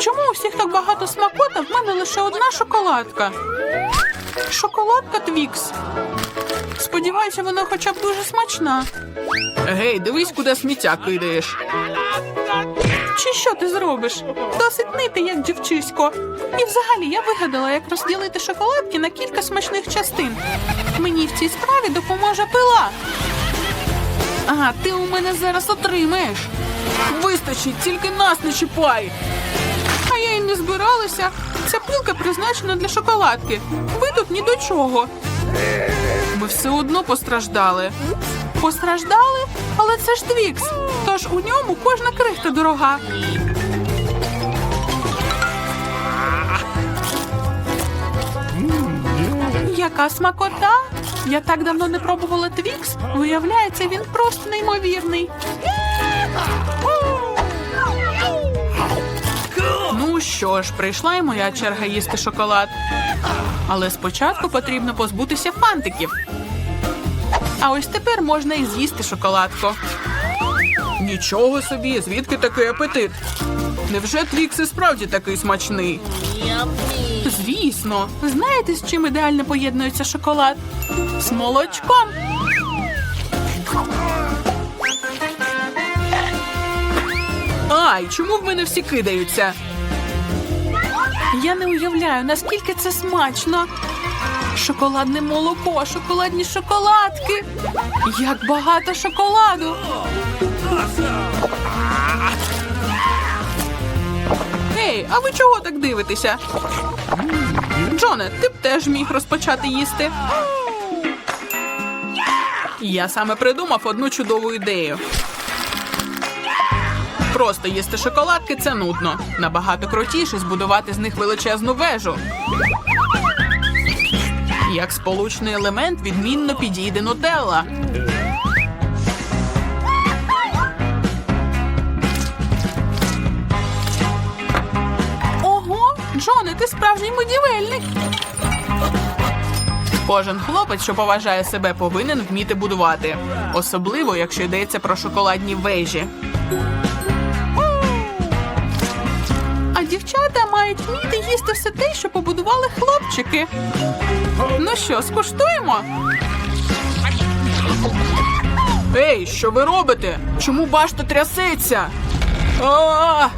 Чому у всіх так багато смакот, а в мене лише одна шоколадка? Шоколадка Твікс. Сподіваюся, вона хоча б дуже смачна. Гей, дивись, куди сміття кидаєш. Чи що ти зробиш? Досить нити, як дівчисько. І взагалі я вигадала, як розділити шоколадки на кілька смачних частин. Мені в цій справі допоможе пила. Ага, ти у мене зараз отримаєш. Вистачить, тільки нас не чіпай. А я й не збиралася. Ця пилка призначена для шоколадки. Ви тут ні до чого. Ми все одно постраждали. Постраждали? Але це ж Твікс. Тож у ньому кожна крихта дорога. Яка смакота? Я так давно не пробувала Твікс. Виявляється, він просто неймовірний. Ну що ж, прийшла і моя черга їсти шоколад. Але спочатку потрібно позбутися фантиків. А ось тепер можна і з'їсти шоколадку. Нічого собі, звідки такий апетит? Невже Твікс і справді такий смачний? Звісно, знаєте, з чим ідеально поєднується шоколад? З молочком. Ай, чому в мене всі кидаються? Я не уявляю, наскільки це смачно. Шоколадне молоко, шоколадні шоколадки. Як багато шоколаду. Ей, а ви чого так дивитеся? Джоне, ти б теж міг розпочати їсти. Я саме придумав одну чудову ідею. Просто їсти шоколадки це нудно. Набагато крутіше збудувати з них величезну вежу. Як сполучний елемент відмінно підійде нутелла. Ого, Джоне, ти справжній будівельник. Кожен хлопець, що поважає себе, повинен вміти будувати, особливо якщо йдеться про шоколадні вежі. Мають вміти їсти все те, що побудували хлопчики. Ну що, скуштуємо? Ей, що ви робите? Чому башта трясеться? А!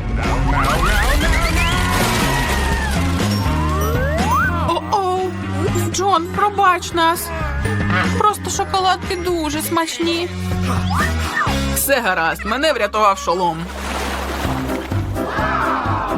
О-оу! Джон, пробач нас. Просто шоколадки дуже смачні. Все гаразд, мене врятував шолом.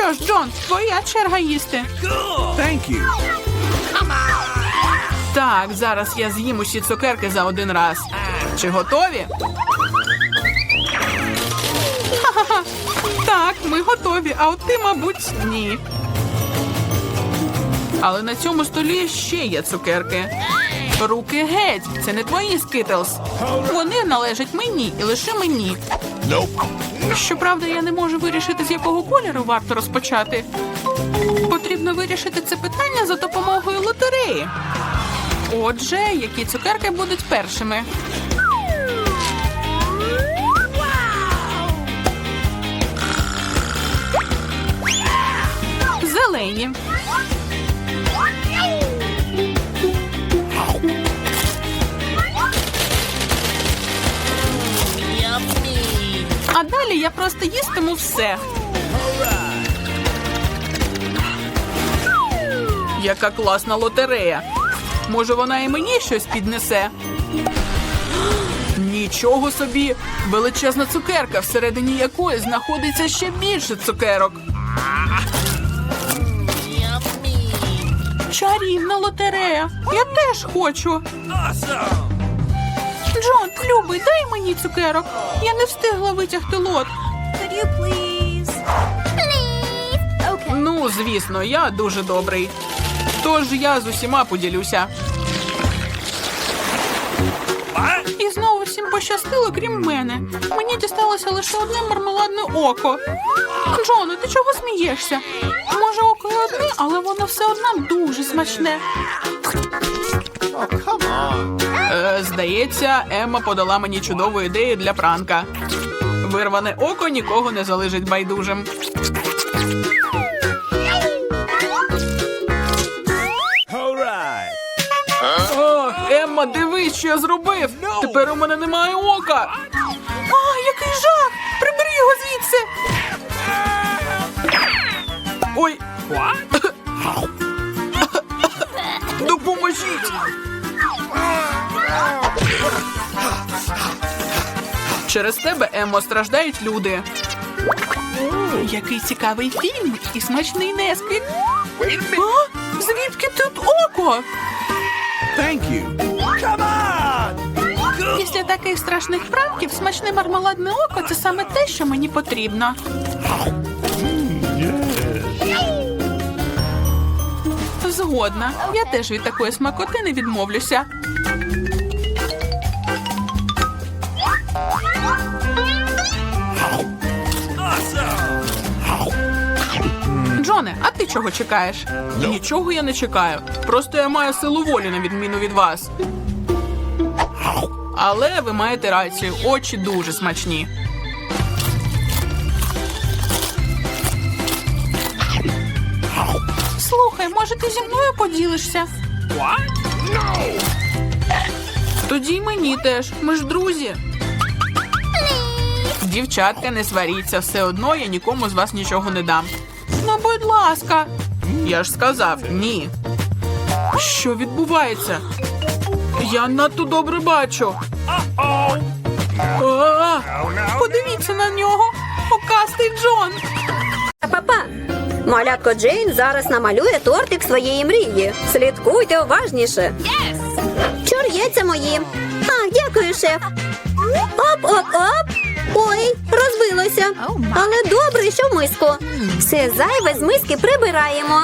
Що ж, Джон, твоя черга їсти. Thank you. Так, зараз я з'їм усі цукерки за один раз. Чи готові? Ха-ха-ха. Так, ми готові, а от ти, мабуть, ні. Але на цьому столі ще є цукерки. Руки геть, це не твої скитлс. Вони належать мені і лише мені. Nope. Щоправда, я не можу вирішити, з якого кольору варто розпочати. Потрібно вирішити це питання за допомогою лотереї. Отже, які цукерки будуть першими? Зелені. А далі я просто їстиму все. Яка класна лотерея. Може, вона і мені щось піднесе. Нічого собі! Величезна цукерка, всередині якої знаходиться ще більше цукерок. Чарівна лотерея. Я теж хочу. Джон, любий, дай мені цукерок. Я не встигла витягти лот. Could you please? Please. Okay. Ну, звісно, я дуже добрий. Тож я з усіма поділюся. І знову всім пощастило, крім мене. Мені дісталося лише одне мармеладне око. Джоне, ти чого смієшся? Може, око одне, але воно все одно дуже смачне. Е, здається, Емма подала мені чудову ідею для пранка. Вирване око нікого не залежить байдужим. All right. О, Емма, дивись, що я зробив. Тепер у мене немає ока. А, який жах! Прибери його звідси. Ой. Допоможіть. Через тебе, Еммо, страждають люди. Який цікавий фільм і смачний несквік. А? Звідки тут око? Thank you. Come on. Після таких страшних пранків смачне мармеладне око це саме те, що мені потрібно. Згодна. Я теж від такої смакоти не відмовлюся. Джоне, а ти чого чекаєш? Нічого я не чекаю. Просто я маю силу волі на відміну від вас. Але ви маєте рацію, очі дуже смачні. Слухай, може ти зі мною поділишся? Тоді й мені теж. Ми ж друзі. Дівчатка, не сваріться, все одно я нікому з вас нічого не дам. Ну, будь ласка. Я ж сказав ні. Що відбувається? Я надто добре бачу. А, Подивіться на нього. Окастий Джон. Папа, малятко Джейн зараз намалює тортик своєї мрії. Слідкуйте уважніше. Чур яйця мої. А, дякую, шеф. Оп, оп, оп. Ой, розбилося. Але добре, що в миску. Все зайве з миски прибираємо.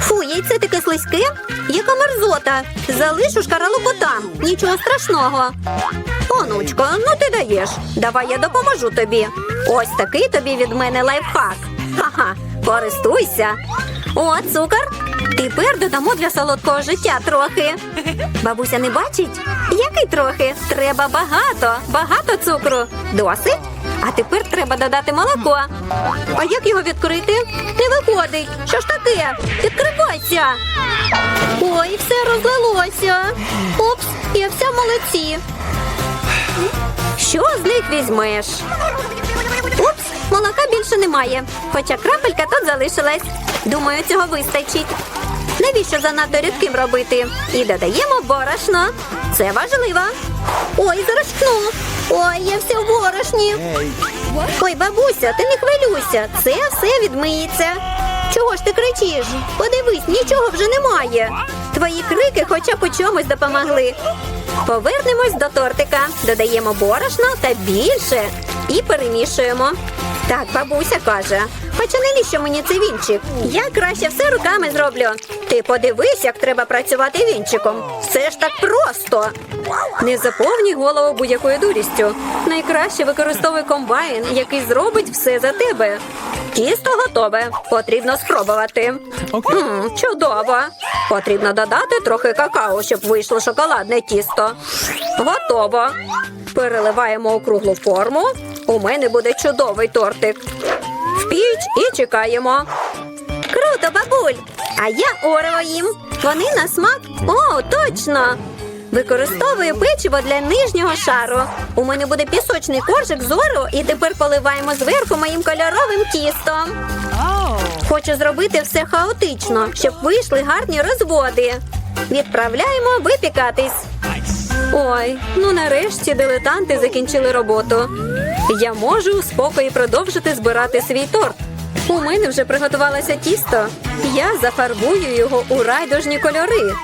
Фу, яйце таке слизьке, яка мерзота. Залишу шкаралупу там. Нічого страшного. Онучко, ну ти даєш. Давай я допоможу тобі. Ось такий тобі від мене лайфхак. Ха-ха, користуйся. О, цукор. Тепер додамо для солодкого життя трохи. Бабуся не бачить? Який трохи? Треба багато, багато цукру. Досить? А тепер треба додати молоко. А як його відкрити? Не виходить. Що ж таке? Відкривайся. Ой, все розлилося. Упс, я вся в молоці. Що з них візьмеш? Упс, немає. Хоча крапелька тут залишилась. Думаю, цього вистачить. Навіщо занадто рідким робити? І додаємо борошно. Це важливо. Ой, зарашкну. Ой, я вся в борошні. Ой, бабуся, ти не хвилюйся. Це все відмиється. Чого ж ти кричиш? Подивись, нічого вже немає. Твої крики хоча б у чомусь допомогли. Повернемось до тортика, додаємо борошно та більше і перемішуємо. Так, бабуся каже. Хоча навіщо мені цей вінчик? Я краще все руками зроблю. Ти подивись, як треба працювати вінчиком. Все ж так просто. Не заповнюй голову будь-якою дурістю. Найкраще використовуй комбайн, який зробить все за тебе. Тісто готове. Потрібно спробувати. М, чудово. Потрібно додати трохи какао, щоб вийшло шоколадне тісто. Готово. Переливаємо у круглу форму. У мене буде чудовий тортик. В піч і чекаємо. Круто, бабуль! А я орео їм. Вони на смак. О, точно! Використовую печиво для нижнього шару. У мене буде пісочний коржик з орео і тепер поливаємо зверху моїм кольоровим тістом. Хочу зробити все хаотично, щоб вийшли гарні розводи. Відправляємо випікатись. Ой, ну нарешті дилетанти закінчили роботу. Я можу у спокої продовжити збирати свій торт. У мене вже приготувалося тісто. Я зафарбую його у райдужні кольори.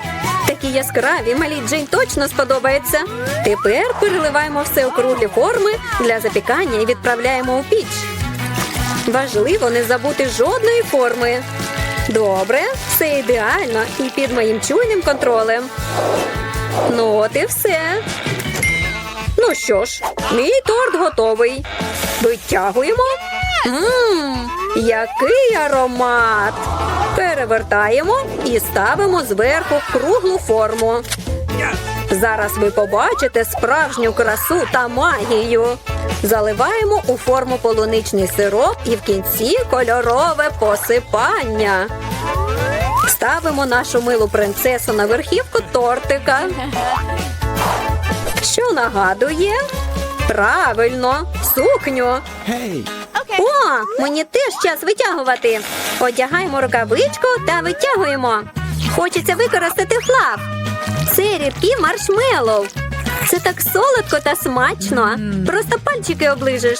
Такі яскраві, малій Джейн точно сподобається. Тепер переливаємо все у круглі форми для запікання і відправляємо у піч. Важливо не забути жодної форми. Добре, все ідеально і під моїм чуйним контролем. Ну, от і все. Ну що ж, мій торт готовий. Витягуємо. Ммм, який аромат! Перевертаємо і ставимо зверху круглу форму. Зараз ви побачите справжню красу та магію. Заливаємо у форму полуничний сироп і в кінці кольорове посипання. Ставимо нашу милу принцесу на верхівку тортика. Що нагадує? Правильно, сукню. Hey. О, мені теж час витягувати. Одягаємо рукавичку та витягуємо. Хочеться використати флаг. Це рідкі маршмеллоу. Це так солодко та смачно. Просто пальчики оближеш.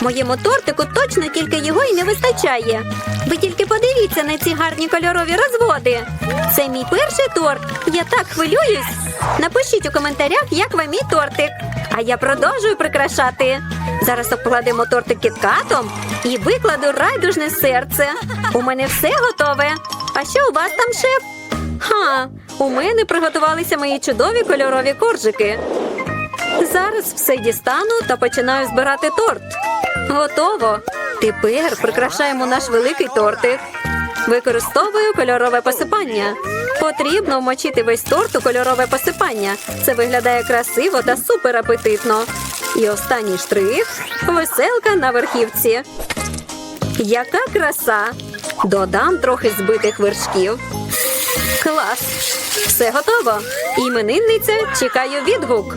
Моєму тортику точно тільки його і не вистачає. Ви тільки подивіться на ці гарні кольорові розводи. Це мій перший торт. Я так хвилююсь. Напишіть у коментарях, як вам мій тортик. А я продовжую прикрашати. Зараз обкладемо тортик кіткатом і викладу райдужне серце. У мене все готове. А що у вас там, шеф? Ха, у мене приготувалися мої чудові кольорові коржики. Зараз все дістану та починаю збирати торт. Готово. Тепер прикрашаємо наш великий тортик. Використовую кольорове посипання. Потрібно вмочити весь торт у кольорове посипання. Це виглядає красиво та супер апетитно. І останній штрих веселка на верхівці. Яка краса! Додам трохи збитих вершків. Клас! Все готово. Іменинниця чекаю відгук.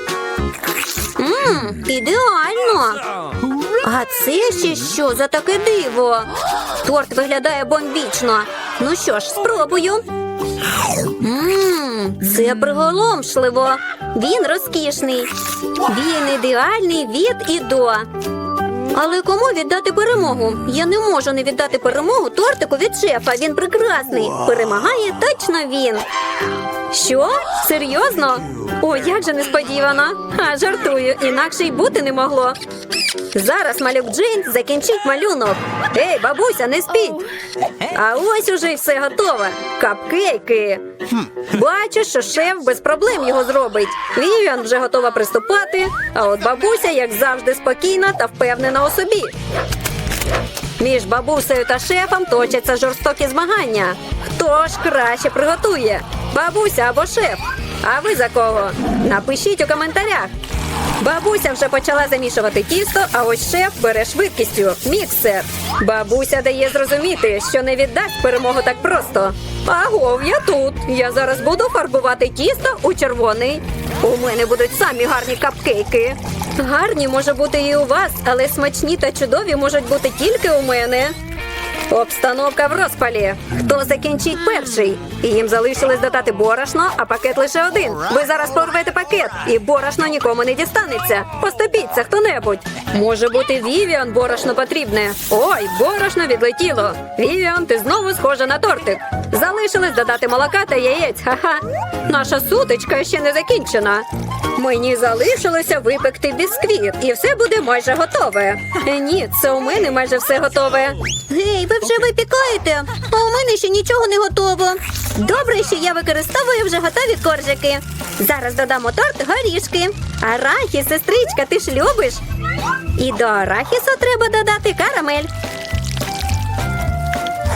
Мм, ідеально. А це ще що за таке диво? Торт виглядає бомбічно. Ну що ж, спробую. Мм, це приголомшливо. Він розкішний. Він ідеальний від і до. Але кому віддати перемогу? Я не можу не віддати перемогу тортику від шефа. Він прекрасний. Перемагає точно він. Що? Серйозно? О, як же несподівано. А жартую, інакше й бути не могло. Зараз малюк Джейн закінчить малюнок. Ей, бабуся, не спіть. А ось уже й все готове. Капкейки. Бачу, що шеф без проблем його зробить. Вівіан вже готова приступати, а от бабуся, як завжди, спокійна та впевнена у собі. Між бабусею та шефом точаться жорстокі змагання. Хто ж краще приготує? Бабуся або шеф? А ви за кого? Напишіть у коментарях. Бабуся вже почала замішувати тісто, а ось шеф бере швидкістю міксер. Бабуся дає зрозуміти, що не віддасть перемогу так просто. Агов, я тут. Я зараз буду фарбувати тісто у червоний. У мене будуть самі гарні капкейки. Гарні може бути і у вас, але смачні та чудові можуть бути тільки у мене. Обстановка в розпалі. Хто закінчить перший? Їм залишилось додати борошно, а пакет лише один. Ви зараз порвете пакет, і борошно нікому не дістанеться. Поступіться хто-небудь. Може бути, Вівіан борошно потрібне. Ой, борошно відлетіло. Вівіан, ти знову схожа на тортик. Залишилось додати молока та яєць. Ха-ха. Наша сутичка ще не закінчена. Мені залишилося випекти бісквіт, і все буде майже готове. Ні, це у мене майже все готове. Гей, ви вже випікаєте, а у мене ще нічого не готово. Добре, що я використовую вже готові коржики. Зараз додамо торт горішки. Арахіс, сестричка, ти ж любиш? І до арахісу треба додати карамель.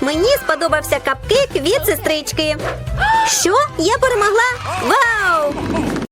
Мені сподобався капкейк від сестрички. Що? Я перемогла? Вау!